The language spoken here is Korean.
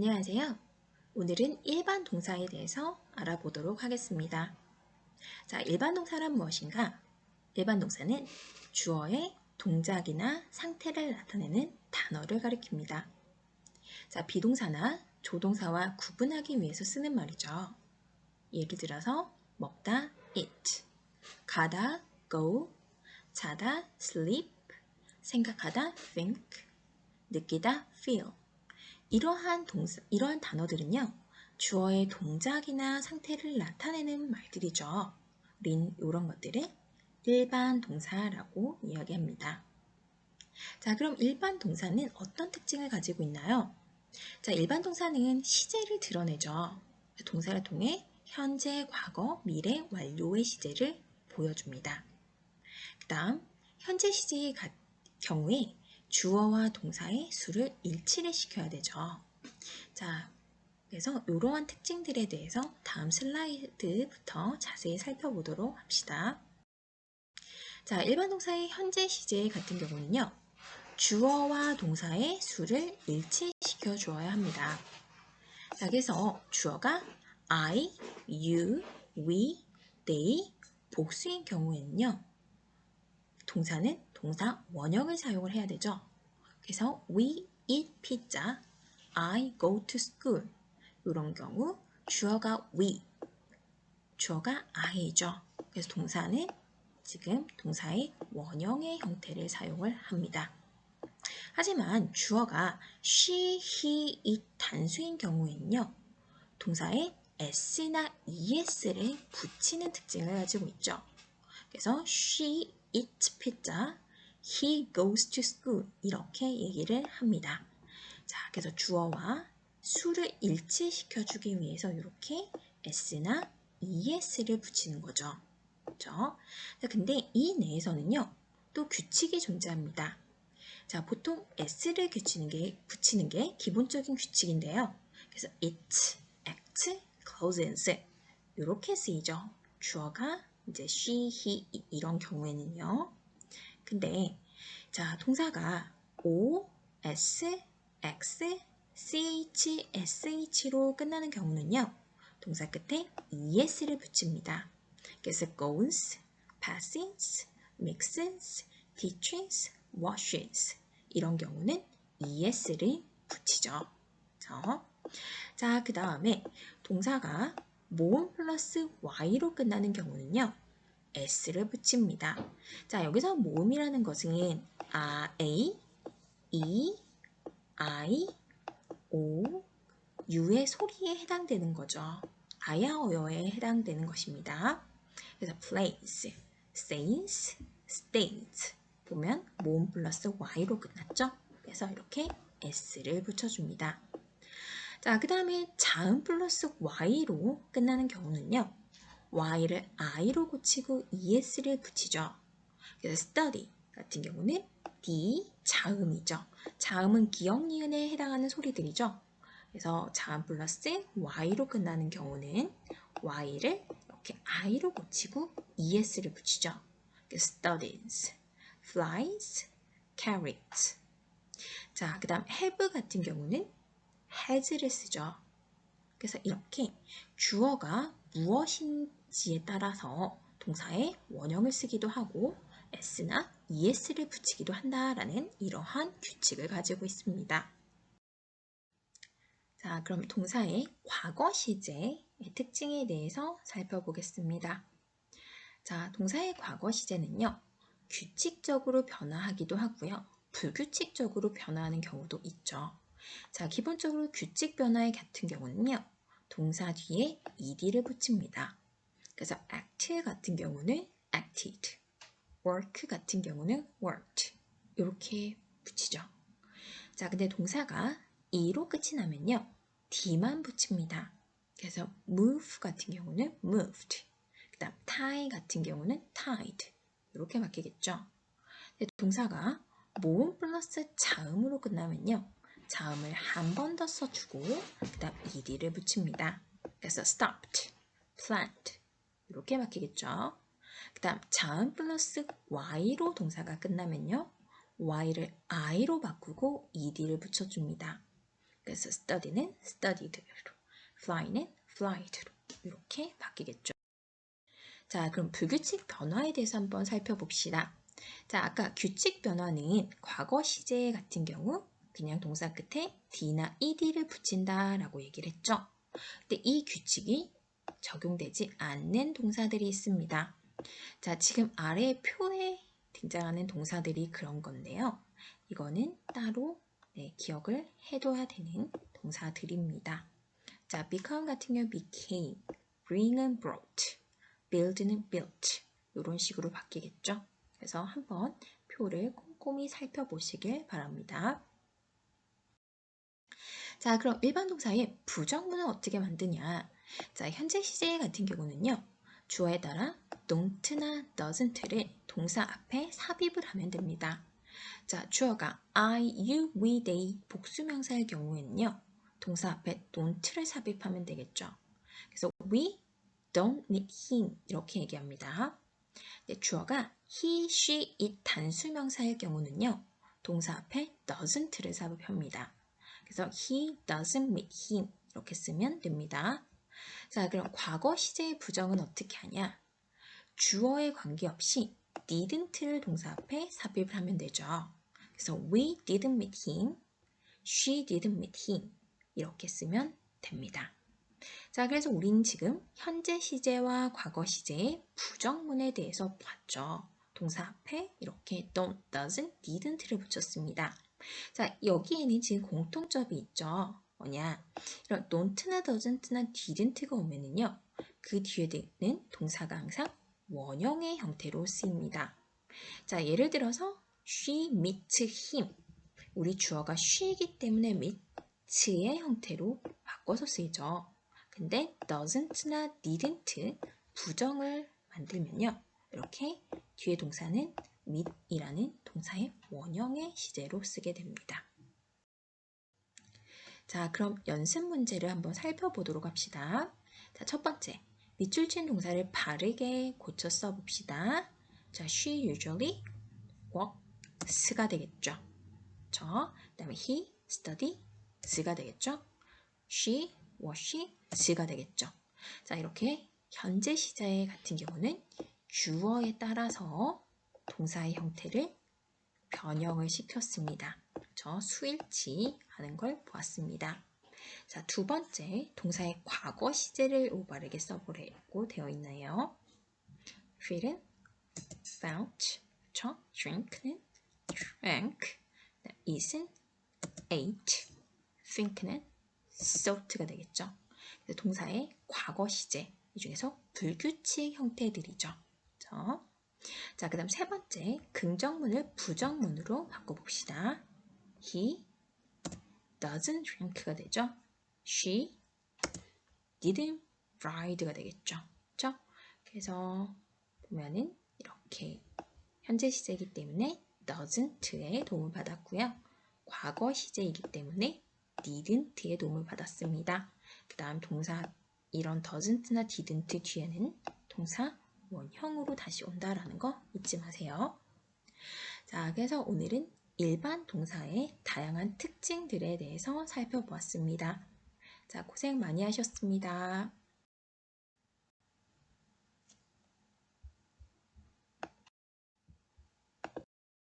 안녕하세요. 오늘은 일반 동사에 대해서 알아보도록 하겠습니다. 자, 일반 동사란 무엇인가? 일반 동사는 주어의 동작이나 상태를 나타내는 단어를 가리킵니다. 자, 비동사나 조동사와 구분하기 위해서 쓰는 말이죠. 예를 들어서 먹다 eat, 가다 go, 자다 sleep, 생각하다 think, 느끼다 feel. 이러한 동사, 이러한 단어들은요. 주어의 동작이나 상태를 나타내는 말들이죠. 우린 이런 것들을 일반 동사라고 이야기합니다. 자, 그럼 일반 동사는 어떤 특징을 가지고 있나요? 자, 일반 동사는 시제를 드러내죠. 동사를 통해 현재, 과거, 미래, 완료의 시제를 보여줍니다. 그 다음, 현재 시제의 경우에 주어와 동사의 수를 일치를 시켜야 되죠. 자, 그래서 이러한 특징들에 대해서 다음 슬라이드부터 자세히 살펴보도록 합시다. 자, 일반 동사의 현재 시제 같은 경우는요. 주어와 동사의 수를 일치시켜 주어야 합니다. 자, 그래서 주어가 I, you, we, they 복수인 경우에는요. 동사는 동사 원형을 사용을 해야 되죠. 그래서 we eat pizza, I go to school 이런 경우 주어가 we, 주어가 I죠. 그래서 동사는 지금 동사의 원형의 형태를 사용을 합니다. 하지만 주어가 she, he, it 단수인 경우에는요. 동사에 s나 es를 붙이는 특징을 가지고 있죠. 그래서 she eats pizza, he goes to school 이렇게 얘기를 합니다. 자, 그래서 주어와 수를 일치시켜 주기 위해서 이렇게 s나 es를 붙이는 거죠. 그렇죠? 자, 근데 이 내에서는요. 또 규칙이 존재합니다. 자, 보통 s를 붙이는 게, 붙이는 게 기본적인 규칙인데요. 그래서 it, act, closes 이렇게 쓰이죠. 주어가 이제 she, he, 이런 경우에는요. 근데 자 동사가 o, s, x, ch, sh로 끝나는 경우는요. 동사 끝에 es를 붙입니다. 그래서 goes, passes, mixes, teaches, washes 이런 경우는 es를 붙이죠. 자, 그 다음에 동사가 모음 플러스 y로 끝나는 경우는요. S를 붙입니다. 자, 여기서 모음이라는 것은 아, a, e, i, o, u의 소리에 해당되는 거죠. 아야어여에 해당되는 것입니다. 그래서 place, says, states 보면 모음 플러스 y로 끝났죠. 그래서 이렇게 s를 붙여줍니다. 자, 그 다음에 자음 플러스 y로 끝나는 경우는요. Y를 i로 고치고 es를 붙이죠. 그래서 study 같은 경우는 d 자음이죠. 자음은 기억 니은에 해당하는 소리들이죠. 그래서 자음 플러스 y로 끝나는 경우는 y를 이렇게 i로 고치고 es를 붙이죠. studies, flies, carrots. 자, 그 다음 have 같은 경우는 has를 쓰죠. 그래서 이렇게 주어가 무엇인 지에 따라서 동사의 원형을 쓰기도 하고 s나 es를 붙이기도 한다라는 이러한 규칙을 가지고 있습니다. 자, 그럼 동사의 과거 시제의 특징에 대해서 살펴보겠습니다. 자, 동사의 과거 시제는요. 규칙적으로 변화하기도 하고요. 불규칙적으로 변화하는 경우도 있죠. 자, 기본적으로 규칙 변화의 같은 경우는요. 동사 뒤에 ed를 붙입니다. 그래서 act 같은 경우는 acted, work 같은 경우는 worked 이렇게 붙이죠. 자, 근데 동사가 e로 끝이 나면요. d만 붙입니다. 그래서 move 같은 경우는 moved, 그 다음 tie 같은 경우는 tied 이렇게 바뀌겠죠. 동사가 모음 플러스 자음으로 끝나면요. 자음을 한 번 더 써주고 그 다음 ed를 붙입니다. 그래서 stopped, plant 이렇게 바뀌겠죠. 그 다음 자음 플러스 y로 동사가 끝나면요. y를 i로 바꾸고 ed를 붙여줍니다. 그래서 study는 studied로, fly는 flied로 이렇게 바뀌겠죠. 자, 그럼 불규칙 변화에 대해서 한번 살펴봅시다. 자, 아까 규칙 변화는 과거 시제 같은 경우 그냥 동사 끝에 d나 ed를 붙인다라고 얘기를 했죠. 근데 이 규칙이 적용되지 않는 동사들이 있습니다. 자, 지금 아래 표에 등장하는 동사들이 그런 건데요. 이거는 따로 네, 기억을 해둬야 되는 동사들입니다. 자, become 같은 경우 became, bring은 brought, build는 built 이런 식으로 바뀌겠죠. 그래서 한번 표를 꼼꼼히 살펴보시길 바랍니다. 자, 그럼 일반 동사의 부정문은 어떻게 만드냐? 자, 현재 시제 같은 경우는요. 주어에 따라 don't나 doesn't를 동사 앞에 삽입을 하면 됩니다. 자, 주어가 I, you, we, they 복수명사의 경우에는요. 동사 앞에 don't를 삽입하면 되겠죠. 그래서 we don't meet him 이렇게 얘기합니다. 네, 주어가 he, she, it 단수명사의 경우는요. 동사 앞에 doesn't를 삽입합니다. 그래서 he doesn't meet him 이렇게 쓰면 됩니다. 자, 그럼 과거 시제의 부정은 어떻게 하냐? 주어에 관계없이 didn't를 동사 앞에 삽입을 하면 되죠. 그래서 we didn't meet him, she didn't meet him 이렇게 쓰면 됩니다. 자, 그래서 우린 지금 현재 시제와 과거 시제의 부정문에 대해서 봤죠. 동사 앞에 이렇게 don't, doesn't, didn't를 붙였습니다. 자, 여기에는 지금 공통점이 있죠. 뭐냐? 이런 don't나 doesn't나 didn't가 오면은요. 그 뒤에 되는 동사가 항상 원형의 형태로 쓰입니다. 자, 예를 들어서 she meets him. 우리 주어가 she이기 때문에 meets의 형태로 바꿔서 쓰이죠. 근데 doesn't나 didn't 부정을 만들면요. 이렇게 뒤에 동사는 meet이라는 동사의 원형의 시제로 쓰게 됩니다. 자, 그럼 연습 문제를 한번 살펴보도록 합시다. 자, 첫 번째. 밑줄 친 동사를 바르게 고쳐 써봅시다. 자, she usually works가 되겠죠. 저, 그 다음에 he studies가 되겠죠. she washies가 되겠죠. 자, 이렇게 현재 시제 같은 경우는 주어에 따라서 동사의 형태를 변형을 시켰습니다. 저 수일치 하는 걸 보았습니다. 자, 두 번째 동사의 과거 시제를 올바르게 써보려고 되어 있나요? feel은 felt, 그쵸? drink는 drank, eat은 ate, think는 thought가 되겠죠. 동사의 과거 시제 이 중에서 불규칙 형태들이죠. 그쵸? 자, 그 다음 세 번째 긍정문을 부정문으로 바꿔봅시다. He doesn't drink가 되죠. She didn't ride가 되겠죠. 그렇죠? 그래서 보면은 이렇게 현재 시제이기 때문에 doesn't의 도움을 받았고요. 과거 시제이기 때문에 didn't의 도움을 받았습니다. 그 다음 동사 이런 doesn't나 didn't 뒤에는 동사 원형으로 다시 온다라는 거 잊지 마세요. 자, 그래서 오늘은 일반 동사의 다양한 특징들에 대해서 살펴보았습니다. 자, 고생 많이 하셨습니다.